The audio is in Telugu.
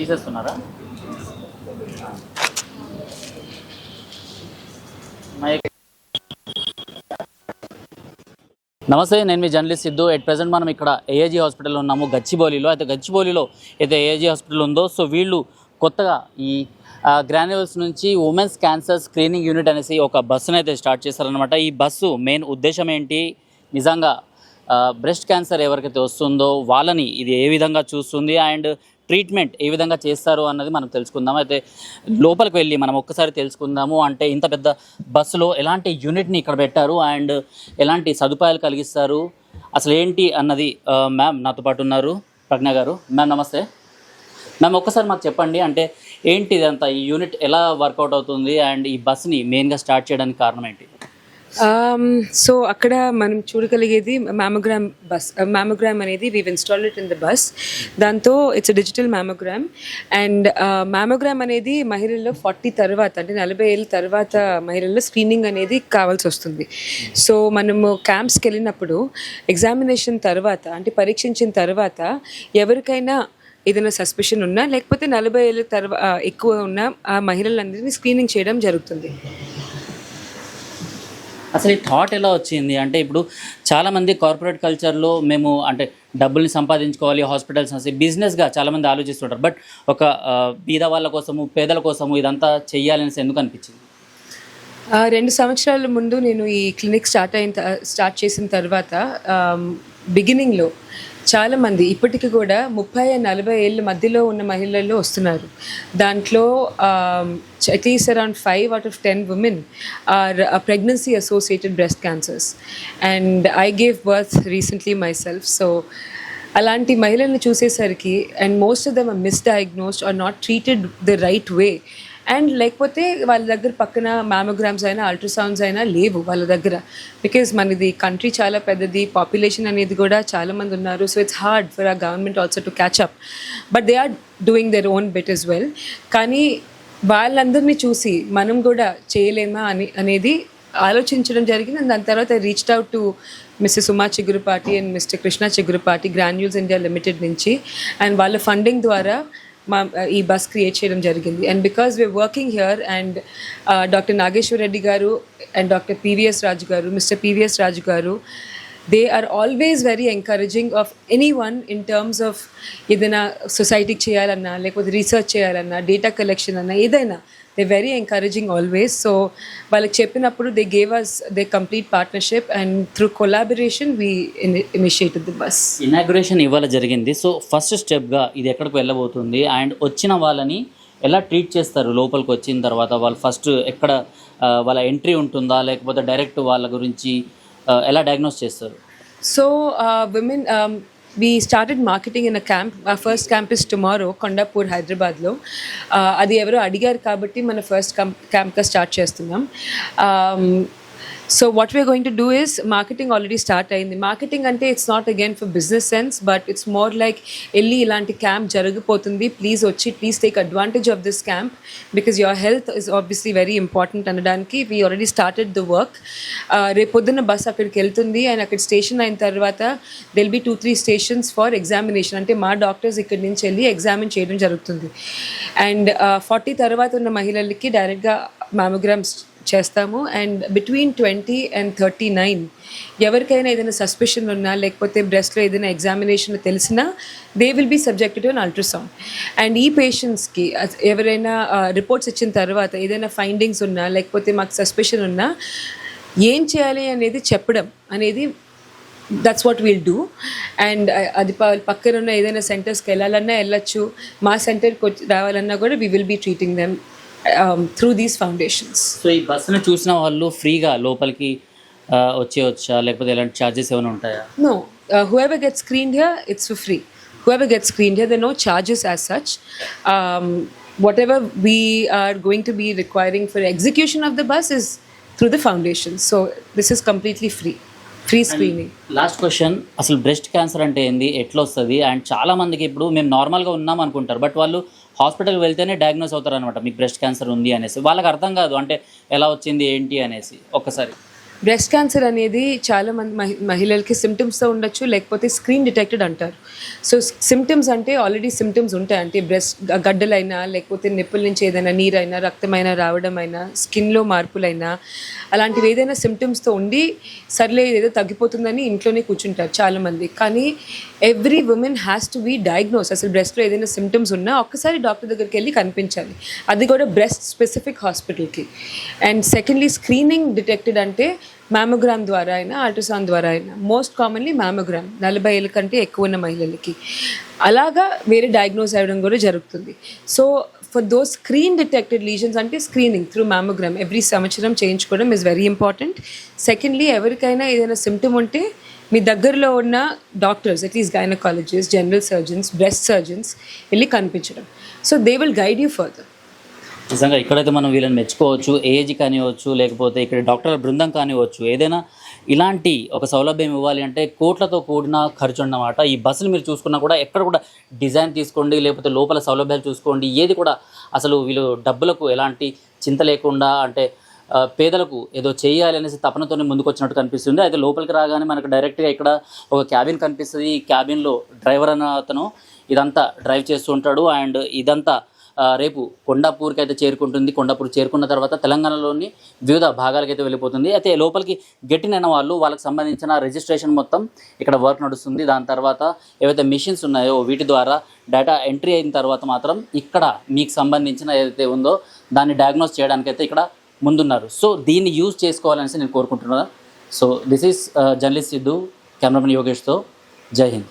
తీసేస్తున్నారా? నమస్తే నేను మీ జర్నలిస్ట్ సిద్ధు. ఎట్ ప్రజెంట్ మనం ఇక్కడ ఏఏజీ హాస్పిటల్ ఉన్నాము గచ్చిబౌలిలో. అయితే గచ్చిబౌలిలో అయితే ఏఏజీ హాస్పిటల్ ఉందో సో వీళ్ళు కొత్తగా ఈ గ్రాన్యువల్స్ నుంచి ఉమెన్స్ క్యాన్సర్ స్క్రీనింగ్ యూనిట్ అనేసి ఒక బస్సును అయితే స్టార్ట్ చేశారనమాట ఈ బస్సు మెయిన్ ఉద్దేశం ఏంటి? నిజంగా బ్రెస్ట్ క్యాన్సర్ ఎవరికైతే వస్తుందో వాళ్ళని ఇది ఏ విధంగా చూస్తుంది? అండ్ ట్రీట్మెంట్ ఏ విధంగా చేస్తారు అన్నది మనం తెలుసుకుందాం. అయితే లోపలికి వెళ్ళి మనం ఒక్కసారి తెలుసుకుందాము. అంటే ఇంత పెద్ద బస్సులో ఎలాంటి యూనిట్ని ఇక్కడ పెట్టారు? అండ్ ఎలాంటి సదుపాయాలు కలిగిస్తారు? అసలు ఏంటి అన్నది మ్యామ్ నాతో పాటు ఉన్నారు. ప్రజ్ఞ గారు మ్యామ్ నమస్తే. మ్యామ్ ఒక్కసారి మాకు చెప్పండి. అంటే ఏంటి ఇదంతా ఈ యూనిట్ ఎలా వర్కౌట్ అవుతుంది? అండ్ ఈ బస్ని మెయిన్గా స్టార్ట్ చేయడానికి కారణం ఏంటి? Um, సో అక్కడ మనం చూడగలిగేది మ్యామోగ్రామ్ బస్ మ్యామోగ్రామ్ అనేది we install it in the bus దాంతో it's digital mammogram and mammogram అనేది మహిళల్లో ఫార్టీ తర్వాత అంటే నలభై ఏళ్ళ తర్వాత మహిళల్లో స్క్రీనింగ్ అనేది కావాల్సి వస్తుంది. సో మనము క్యాంప్స్కి వెళ్ళినప్పుడు ఎగ్జామినేషన్ తర్వాత అంటే పరీక్షించిన తర్వాత ఎవరికైనా ఏదైనా సస్పెషన్ ఉన్నా లేకపోతే నలభై ఏళ్ళ తర్వాత uh, ఎక్కువ ఉన్న ఆ మహిళలందరినీ స్క్రీనింగ్ చేయడం జరుగుతుంది. అసలు ఈ థాట్ ఎలా వచ్చింది? అంటే ఇప్పుడు చాలామంది కార్పొరేట్ కల్చర్లో మేము అంటే డబ్బుల్ని సంపాదించుకోవాలి హాస్పిటల్స్ అనేసి బిజినెస్గా చాలామంది ఆలోచిస్తుంటారు. బట్ ఒక బీద వాళ్ళ కోసము పేదల కోసము ఇదంతా చెయ్యాలనేసి ఎందుకు అనిపించింది? రెండు సంవత్సరాల ముందు నేను ఈ క్లినిక్ స్టార్ట్ అయిన త- స్టార్ట్ చేసిన తర్వాత బిగినింగ్లో చాలామంది ఇప్పటికి కూడా ముప్పై నలభై ఏళ్ళ మధ్యలో ఉన్న మహిళల్లో వస్తున్నారు. దాంట్లో at least around five out of ten women are pregnancy associated breast cancers and I gave birth recently myself so అలాంటి మహిళల్ని చూసేసరికి and most of them misdiagnosed are not treated the right way and లేకపోతే వాళ్ళ దగ్గర పక్కన మ్యామోగ్రామ్స్ అయినా అల్ట్రాసౌండ్స్ అయినా లేవు వాళ్ళ దగ్గర. బికాజ్ మనది కంట్రీ చాలా పెద్దది పాపులేషన్ అనేది కూడా చాలామంది ఉన్నారు. So it's hard for uh government also to catch up but they are doing their own bit as well కానీ వాళ్ళందరినీ చూసి మనం కూడా చేయలేమా అని అనేది ఆలోచించడం జరిగింది. దాని తర్వాత reached out to mister Suma Chigurupati and mister Krishna Chigurupati Granules India limited నుంచి. అండ్ వాళ్ళ ఫండింగ్ ద్వారా మా ఈ బస్ క్రియేట్ చేయడం జరిగింది. And because we are working here and doctor Nageswara Reddy garu and doctor PVS Raju గారు mister PVS Raju garu they are always very encouraging of any one in terms of ఏదైనా సొసైటీకి చేయాలన్నా లేకపోతే రీసెర్చ్ చేయాలన్నా డేటా కలెక్షన్ అన్నా ఏదైనా they very encouraging always so వాళ్ళకి చెప్పినప్పుడు they gave us they complete partnership and through collaboration we initiated the bus inauguration ఇవాళ జరిగింది. సో ఫస్ట్ స్టెప్గా ఇది ఎక్కడికి వెళ్ళబోతుంది అండ్ వచ్చిన వాళ్ళని ఎలా ట్రీట్ చేస్తారు లోపలికి వచ్చిన తర్వాత? వాళ్ళు ఫస్ట్ ఎక్కడ వాళ్ళ ఎంట్రీ ఉంటుందా? లేకపోతే డైరెక్ట్ వాళ్ళ గురించి ఎలా డయాగ్నోస్ చేస్తారు so women we started marketing in a camp మా first camp is tomorrow Kondapur హైదరాబాద్లో అది ఎవరో అడిగారు కాబట్టి మన ఫస్ట్ క్యాంప్ క్యాంప్గా స్టార్ట్ చేస్తున్నాం so what we are going to do is marketing already start అయింది. మార్కెటింగ్ అంటే it's not again for business sense but it's more like వెళ్ళి ఇలాంటి క్యాంప్ జరిగిపోతుంది. ప్లీజ్ వచ్చి please take advantage of this camp because your health is obviously very important అనడానికి we already started the work రేపు పొద్దున్న బస్ అక్కడికి వెళ్తుంది. అండ్ అక్కడ స్టేషన్ అయిన తర్వాత there'll be two three stations for examination అంటే మా డాక్టర్స్ ఇక్కడి నుంచి వెళ్ళి ఎగ్జామిన్ చేయడం జరుగుతుంది. అండ్ ఫార్టీ uh, తర్వాత ఉన్న మహిళలకి డైరెక్ట్గా మ్యామోగ్రామ్స్ చేస్తాము. And between twenty and thirty nine ఎవరికైనా ఏదైనా సస్పెషన్ ఉన్నా లేకపోతే బ్రెస్ట్లో ఏదైనా ఎగ్జామినేషన్ తెలిసినా they will be subjected to an ultrasound and ఈ పేషెంట్స్కి ఎవరైనా రిపోర్ట్స్ ఇచ్చిన తర్వాత ఏదైనా ఫైండింగ్స్ ఉన్నా లేకపోతే మాకు సస్పెషన్ ఉన్నా ఏం చేయాలి అనేది చెప్పడం అనేది that's what we'll do and అది పక్కన ఉన్న ఏదైనా సెంటర్స్కి వెళ్ళాలన్నా వెళ్ళొచ్చు. మా సెంటర్కి వచ్చి రావాలన్నా కూడా we will be treating them through these foundations so ఈ బస్సును చూసిన వాళ్ళు ఫ్రీగా లోపలికి వచ్చేవచ్చా లేకపోతే ఎలాంటి చార్జెస్ ఏమైనా ఉంటాయా? No whoever get screen here it's for free whoever get screen here the no charges as such whatever we are going to be requiring for execution of the bus is through the foundation so this is completely free free screening last question అసలు బ్రెస్ట్ క్యాన్సర్ అంటే ఏంది? ఎట్లా వస్తుంది? అండ్ చాలా మందికి ఇప్పుడు మేము నార్మల్గా ఉన్నాం అనుకుంటారు. బట్ వాళ్ళు హాస్పిటల్కి వెళ్తేనే డయాగ్నోస్ అవుతారు అనమాట మీకు బ్రెస్ట్ క్యాన్సర్ ఉంది అనేసి. వాళ్ళకి అర్థం కాదు అంటే ఎలా వచ్చింది ఏంటి అనేసి. ఒక్కసారి. బ్రెస్ట్ క్యాన్సర్ అనేది చాలా మంది మహి మహిళలకి సిమ్టమ్స్తో ఉండొచ్చు లేకపోతే స్క్రీన్ డిటెక్టెడ్ అంటారు. సో సిమ్టమ్స్ అంటే ఆల్రెడీ సిమ్టమ్స్ ఉంటాయి. అంటే బ్రెస్ట్ గడ్డలైనా లేకపోతే నిప్పుల నుంచి ఏదైనా నీరైనా రక్తమైనా రావడం అయినా స్కిన్లో మార్పులైనా అలాంటివి ఏదైనా సిమ్టమ్స్తో ఉండి సర్లే ఏదో తగ్గిపోతుందని ఇంట్లోనే కూర్చుంటారు చాలామంది. కానీ every women has to be diagnose అసలు బ్రెస్ట్లో ఏదైనా సిమ్టమ్స్ ఉన్నా ఒక్కసారి డాక్టర్ దగ్గరికి వెళ్ళి కనిపించాలి. అది కూడా బ్రెస్ట్ స్పెసిఫిక్ హాస్పిటల్కి అండ్ సెకండ్లీ స్క్రీనింగ్ డిటెక్టెడ్ అంటే మ్యామోగ్రామ్ ద్వారా అయినా అల్ట్రాసౌండ్ ద్వారా అయినా మోస్ట్ కామన్లీ మ్యామోగ్రామ్ నలభై ఏళ్ళ కంటే ఎక్కువ ఉన్న మహిళలకి. అలాగా వేరే డయాగ్నోస్ అవ్వడం కూడా జరుగుతుంది. So for those screen detected lesions అంటే స్క్రీనింగ్ త్రూ మ్యామోగ్రామ్ ఎవ్రీ సంవత్సరం చేయించుకోవడం ఇస్ వెరీ ఇంపార్టెంట్ సెకండ్లీ ఎవరికైనా ఏదైనా సిమ్టమ్ ఉంటే మీ దగ్గరలో ఉన్న doctors at least gynaecologist general surgeons breast surgeons వెళ్ళి కనిపించడం. So they will guide you further నిజంగా ఇక్కడైతే మనం వీళ్ళని మెచ్చుకోవచ్చు ఏజ్ కానివ్వచ్చు లేకపోతే ఇక్కడ డాక్టర్ల బృందం కానివ్వచ్చు ఏదైనా ఇలాంటి ఒక సౌలభ్యం ఇవ్వాలి అంటే కోట్లతో కూడిన ఖర్చు అన్నమాట. ఈ బస్సులు మీరు చూసుకున్నా కూడా ఎక్కడ కూడా డిజైన్ తీసుకోండి లేకపోతే లోపల సౌలభ్యాలు చూసుకోండి ఏది కూడా అసలు వీళ్ళు డబ్బులకు ఎలాంటి చింత లేకుండా అంటే పేదలకు ఏదో చేయాలి అనేసి తపనతోనే ముందుకొచ్చినట్టు కనిపిస్తుంది. అయితే లోపలికి రాగానే మనకు డైరెక్ట్గా ఇక్కడ ఒక క్యాబిన్ కనిపిస్తుంది. ఈ క్యాబిన్లో డ్రైవర్ అన్న అతను ఇదంతా డ్రైవ్ చేస్తూ ఉంటాడు. అండ్ ఇదంతా రేపు కొండాపూర్కి అయితే చేరుకుంటుంది. కొండాపూర్ చేరుకున్న తర్వాత తెలంగాణలోని వివిధ భాగాలకైతే వెళ్ళిపోతుంది. అయితే లోపలికి గెట్టినైన వాళ్ళు వాళ్ళకి సంబంధించిన రిజిస్ట్రేషన్ మొత్తం ఇక్కడ వర్క్ నడుస్తుంది. దాని తర్వాత ఏవైతే మిషన్స్ ఉన్నాయో వీటి ద్వారా డేటా ఎంట్రీ అయిన తర్వాత మాత్రం ఇక్కడ మీకు సంబంధించిన ఏదైతే ఉందో దాన్ని డయాగ్నోస్ చేయడానికైతే ఇక్కడ ముందున్నారు. సో దీన్ని యూజ్ చేసుకోవాలనేసి నేను కోరుకుంటున్నాను. So this is journalist Siddhu cameraman యోగేష్తో Jai Hind.